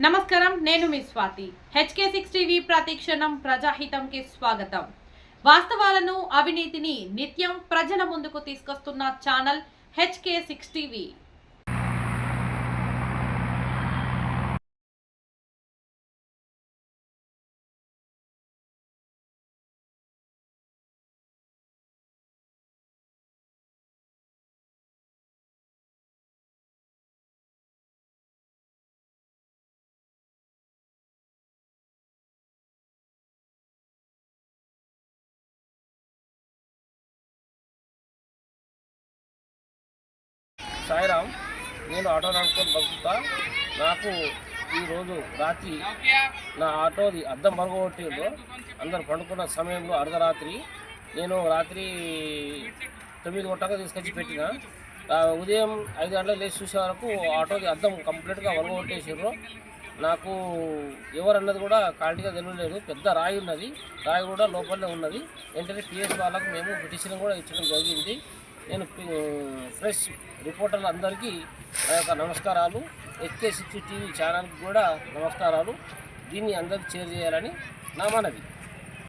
నమస్కారం నేను మీ స్వాతి. హెచ్కే సిక్స్ టీవీ ప్రతిక్షణం ప్రజాహితంకి స్వాగతం. వాస్తవాలను అవినీతిని నిత్యం ప్రజల ముందుకు తీసుకొస్తున్న channel HK six TV. Sairam నేను ఆటో నడుపుకొని బతుకుతా. నాకు ఈరోజు రాత్రి నా ఆటోది అద్దం మరగొట్టిందో అందరు పండుకున్న సమయంలో అర్ధరాత్రి నేను రాత్రి తొమ్మిది గంటలకు తీసుకొచ్చి పెట్టిన. ఉదయం ఐదు గంటలకు లేచి చూసే వరకు ఆటోది అద్దం కంప్లీట్గా వరగొట్టేసారు నాకు ఎవరన్నది కూడా క్వాలిటీగా తెలియలేదు. పెద్ద రాయి ఉన్నది. రాయి కూడా లోపలనే ఉన్నది. వెంటనే పిఎస్ వాళ్ళకు మేము పిటిషన్ కూడా ఇచ్చడం జరిగింది. నేను ఫ్రెష్ రిపోర్టర్లు అందరికీ నా యొక్క నమస్కారాలు. ఎస్కే సిక్స్ టీవీ ఛానల్కి కూడా నమస్కారాలు. దీన్ని అందరికీ షేర్ చేయాలని నా మనవి.